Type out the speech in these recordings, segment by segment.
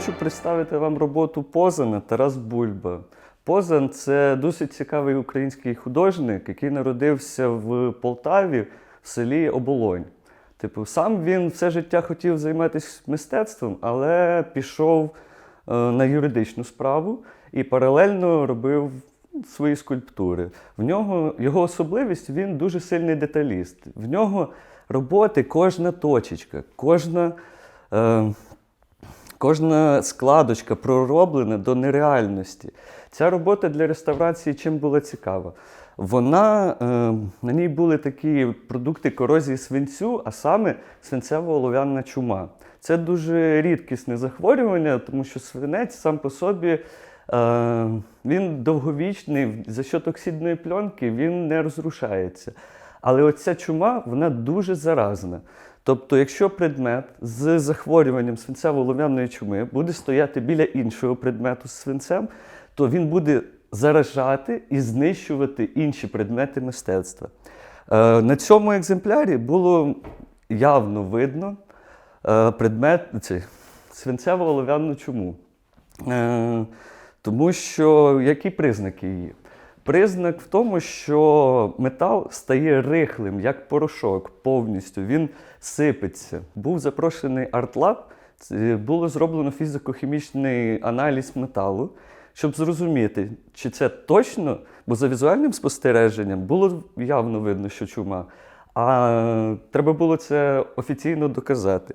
Хочу представити вам роботу Позана Тарас Бульба. Позан це досить цікавий український художник, який народився в Полтаві в селі Оболонь. Типу, сам він все життя хотів займатися мистецтвом, але пішов е, на юридичну справу і паралельно робив свої скульптури. В нього його особливість він дуже сильний деталіст. В нього роботи кожна точечка, кожна. Е, Кожна складочка пророблена до нереальності. Ця робота для реставрації чим була цікава? Вона, е, на ній були такі продукти корозії свинцю, а саме свинцево-олов'яна чума. Це дуже рідкісне захворювання, тому що свинець сам по собі е, він довговічний, за счет оксидної пленки він не розрушається. Але оця чума вона дуже заразна. Тобто, якщо предмет з захворюванням свинцево-лов'яної чуми буде стояти біля іншого предмету з свинцем, то він буде заражати і знищувати інші предмети мистецтва. Е, на цьому екземплярі було явно видно е, предмет свинцево-олов'яну чуму. Е, тому що які признаки її? Признак в тому, що метал стає рихлим, як порошок, повністю. Він сипеться. Був запрошений артлаб, було зроблено фізико-хімічний аналіз металу, щоб зрозуміти, чи це точно, бо за візуальним спостереженням було явно видно, що чума. А треба було це офіційно доказати.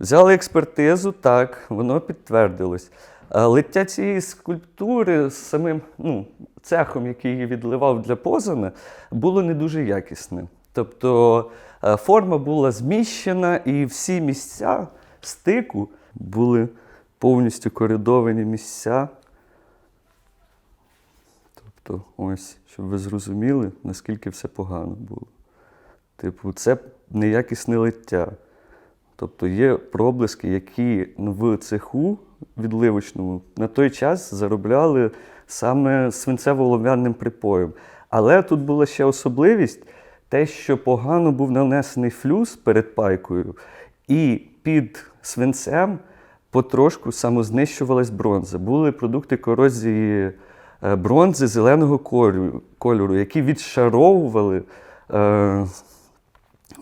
Взяли експертизу, так, воно підтвердилось. Е, Лиття цієї скульптури з самим ну, цехом, який її відливав для Позана, було не дуже якісне. Тобто е, форма була зміщена, і всі місця стику були повністю коридовані місця. Тобто, ось, щоб ви зрозуміли, наскільки все погано було. Типу, це неякісне лиття. Тобто є проблиски, які в цеху відливочному на той час заробляли саме свинцево-олов'яним припоєм. Але тут була ще особливість те, що погано був нанесений флюс перед пайкою, і під свинцем потрошку самознищувалась бронза. Були продукти корозії е, бронзи зеленого кольору, які відшаровували. Е,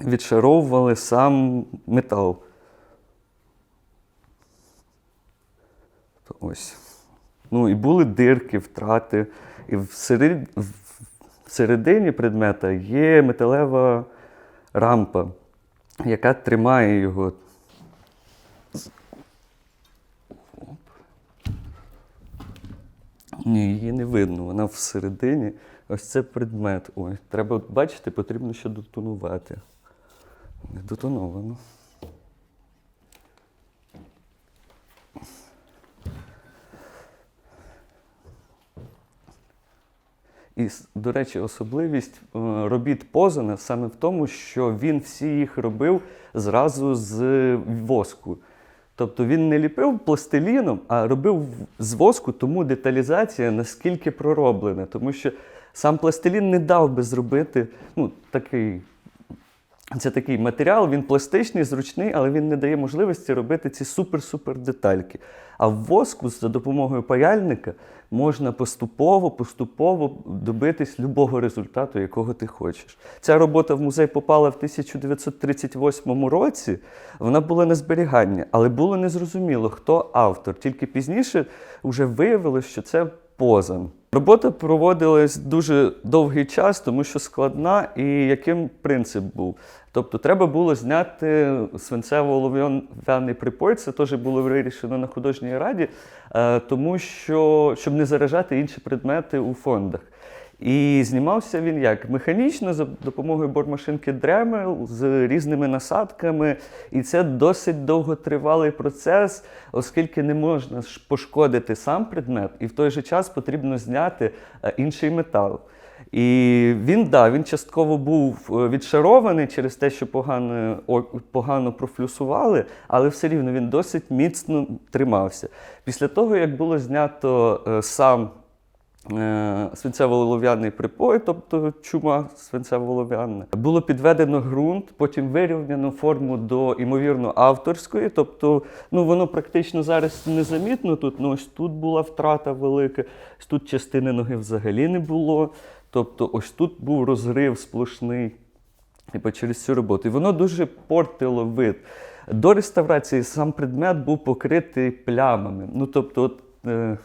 відшаровували сам метал. Ось. Ну, і були дирки, втрати. І всеред... всередині предмета є металева рампа, яка тримає його. Ні, її не видно, вона всередині. Ось це предмет. Ой, треба бачити, потрібно ще дотонувати. Не дотоновано. І, до речі, особливість е, робіт Позана саме в тому, що він всі їх робив зразу з воску. Тобто він не ліпив пластиліном, а робив з воску, тому деталізація наскільки пророблена. Тому що сам пластилін не дав би зробити ну, такий. Це такий матеріал, він пластичний, зручний, але він не дає можливості робити ці супер-супер детальки. А в воску за допомогою паяльника можна поступово, поступово добитись любого результату, якого ти хочеш. Ця робота в музей попала в 1938 році. Вона була на зберігання, але було незрозуміло, хто автор. Тільки пізніше вже виявилось, що це Позан. Робота проводилась дуже довгий час, тому що складна, і яким принцип був. Тобто, треба було зняти свинцево-олов'яний припой, це теж було вирішено на художній раді, е, тому що щоб не заражати інші предмети у фондах. І знімався він як? Механічно за допомогою бормашинки Дремел з різними насадками. І це досить довготривалий процес, оскільки не можна пошкодити сам предмет, і в той же час потрібно зняти е, інший метал. І він, да, він частково був е, відшарований через те, що погано, погано профлюсували, але все рівно він досить міцно тримався. Після того, як було знято е, сам свинцево-олов'яний припой, тобто чума свинцево-олов'яна. Було підведено ґрунт, потім вирівняно форму до ймовірно авторської. Тобто, ну воно практично зараз незамітно тут. Ну ось тут була втрата велика, ось тут частини ноги взагалі не було. Тобто, ось тут був розрив сплошний. Типу, через цю роботу. І воно дуже портило вид. До реставрації сам предмет був покритий плямами. Ну, тобто, от, е,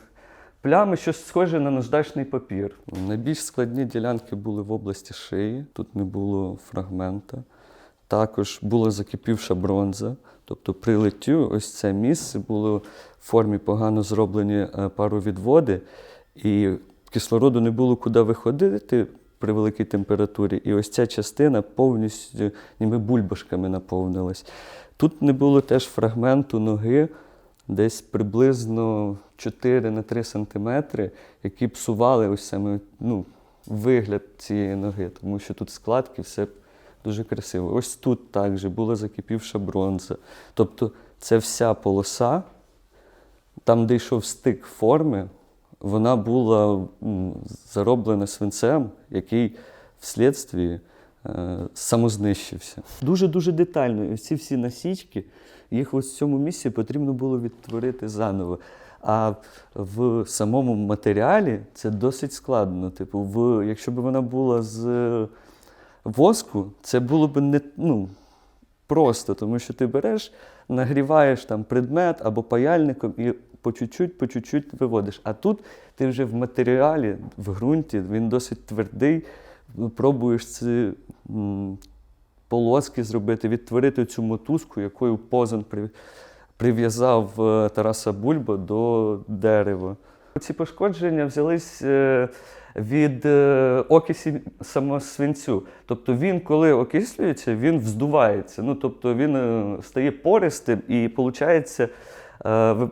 плями щось схоже на наждачний папір. Найбільш складні ділянки були в області шиї, тут не було фрагмента. Також була закипівша бронза. Тобто при литтю ось це місце було в формі погано зроблені е, паровідводи, і кислороду не було куди виходити при великій температурі. І ось ця частина повністю ніби бульбашками наповнилась. Тут не було теж фрагменту ноги, десь приблизно 4 на 3 сантиметри, які псували ось саме ну, вигляд цієї ноги, тому що тут складки, все дуже красиво. Ось тут також була закипівша бронза. Тобто це вся полоса, там, де йшов стик форми, вона була зароблена свинцем, який вслідстві самознищився. Дуже-дуже детально. І ці всі насічки, їх ось в цьому місці потрібно було відтворити заново. А в самому матеріалі це досить складно. Типу, в, якщо б вона була з воску, це було б не ну, просто, тому що ти береш, нагріваєш там предмет або паяльником і по чуть-чуть, по чуть-чуть виводиш. А тут ти вже в матеріалі, в ґрунті, він досить твердий, пробуєш ці полоски зробити, відтворити цю мотузку, якою Позан прив'язав е, Тараса Бульба до дерева. Ці пошкодження взялись е, від е, окисі самосвинцю. Тобто він, коли окислюється, він вздувається. Ну, тобто він стає пористим і, виходить,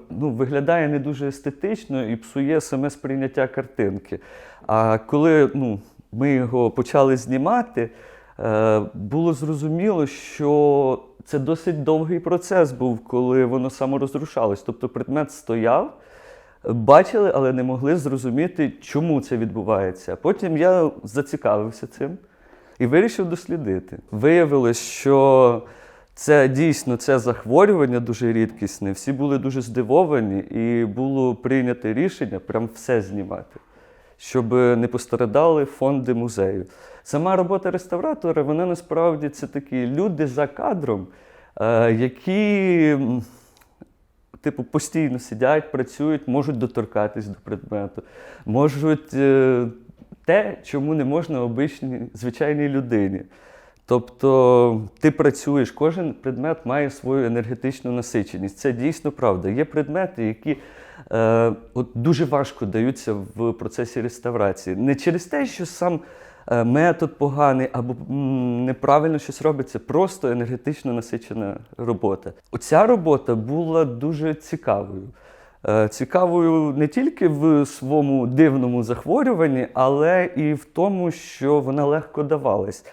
ну, виглядає не дуже естетично і псує саме сприйняття картинки. А коли ну, ми його почали знімати, е, було зрозуміло, що це досить довгий процес був, коли воно саморозрушалось. Тобто предмет стояв, бачили, але не могли зрозуміти, чому це відбувається. Потім я зацікавився цим і вирішив дослідити. Виявилось, що це дійсно це захворювання дуже рідкісне. Всі були дуже здивовані, і було прийнято рішення прям все знімати, щоб не постраждали фонди музею. Сама робота реставратора, вона насправді це такі люди за кадром, е, які типу, постійно сидять, працюють, можуть доторкатись до предмету, можуть е, те, чому не можна обичній звичайній людині. Тобто ти працюєш, кожен предмет має свою енергетичну насиченість. Це дійсно правда. Є предмети, які е, от дуже важко даються в процесі реставрації. Не через те, що сам е, метод поганий або неправильно щось робиться, просто енергетично насичена робота. Оця робота була дуже цікавою. Е, Цікавою не тільки в своєму дивному захворюванні, але і в тому, що вона легко давалась.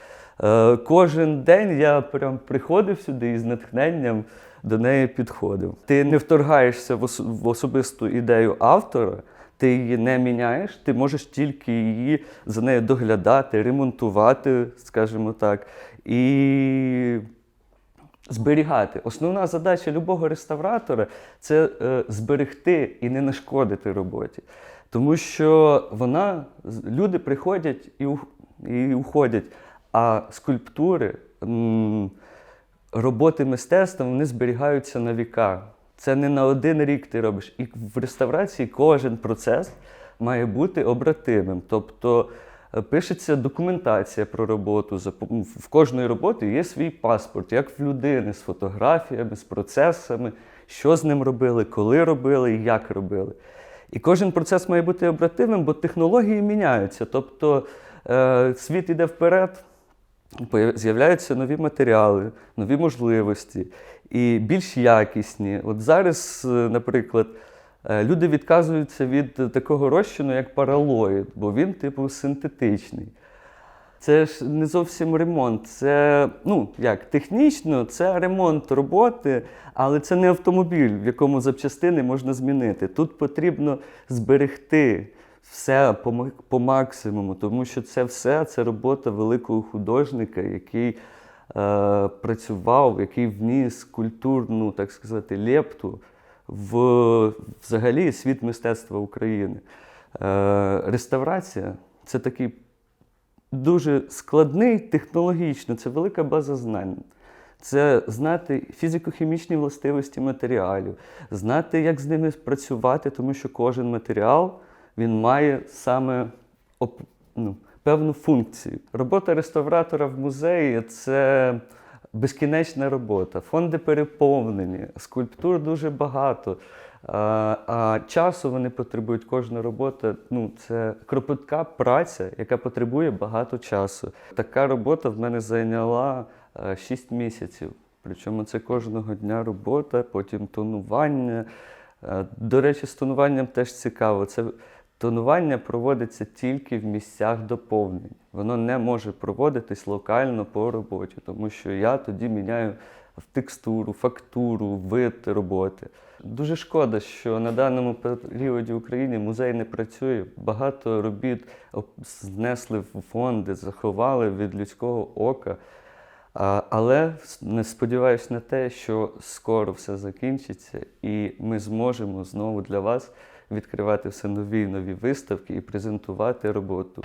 Е, Кожен день я прям приходив сюди і з натхненням до неї підходив. Ти не вторгаєшся в особисту ідею автора, ти її не міняєш, ти можеш тільки її за нею доглядати, ремонтувати, скажімо так. І зберігати. Основна задача любого реставратора це е, зберегти і не нашкодити роботі. Тому що вона, люди приходять і, і уходять, а скульптури, роботи мистецтва вони зберігаються на віка. Це не на один рік ти робиш. І в реставрації кожен процес має бути обратимим. Тобто е, пишеться документація про роботу. В кожної роботи є свій паспорт, як в людини, з фотографіями, з процесами, що з ним робили, коли робили і як робили. І кожен процес має бути обратимим, бо технології міняються. Тобто е, світ іде вперед, З'являються нові матеріали, нові можливості і більш якісні. От зараз, е, наприклад, е, люди відказуються від такого розчину, як паралоїд, бо він, типу, синтетичний. Це ж не зовсім ремонт. Це, ну як, технічно, це ремонт роботи, але це не автомобіль, в якому запчастини можна змінити. Тут потрібно зберегти все по, по максимуму, тому що це все це робота великого художника, який е, працював, який вніс культурну, так сказати, лепту в взагалі світ мистецтва України. Е, реставрація це такий дуже складний технологічно, це велика база знань. Це знати фізико-хімічні властивості матеріалів, знати, як з ними працювати, тому що кожен матеріал він має саме ну, певну функцію. Робота реставратора в музеї це безкінечна робота. Фонди переповнені, скульптур дуже багато. А, а часу вони потребують кожна робота. Ну, це кропітка праця, яка потребує багато часу. Така робота в мене зайняла 6 місяців. Причому це кожного дня робота, потім тонування. Е, До речі, з тонуванням теж цікаво. Це тонування проводиться тільки в місцях доповнень. Воно не може проводитись локально по роботі, тому що я тоді міняю текстуру, фактуру, вид роботи. Дуже шкода, що на даному періоді в Україні музей не працює. Багато робіт знесли в фонди, заховали від людського ока. Але не сподіваюся на те, що скоро все закінчиться, і ми зможемо знову для вас відкривати все нові нові виставки і презентувати роботу.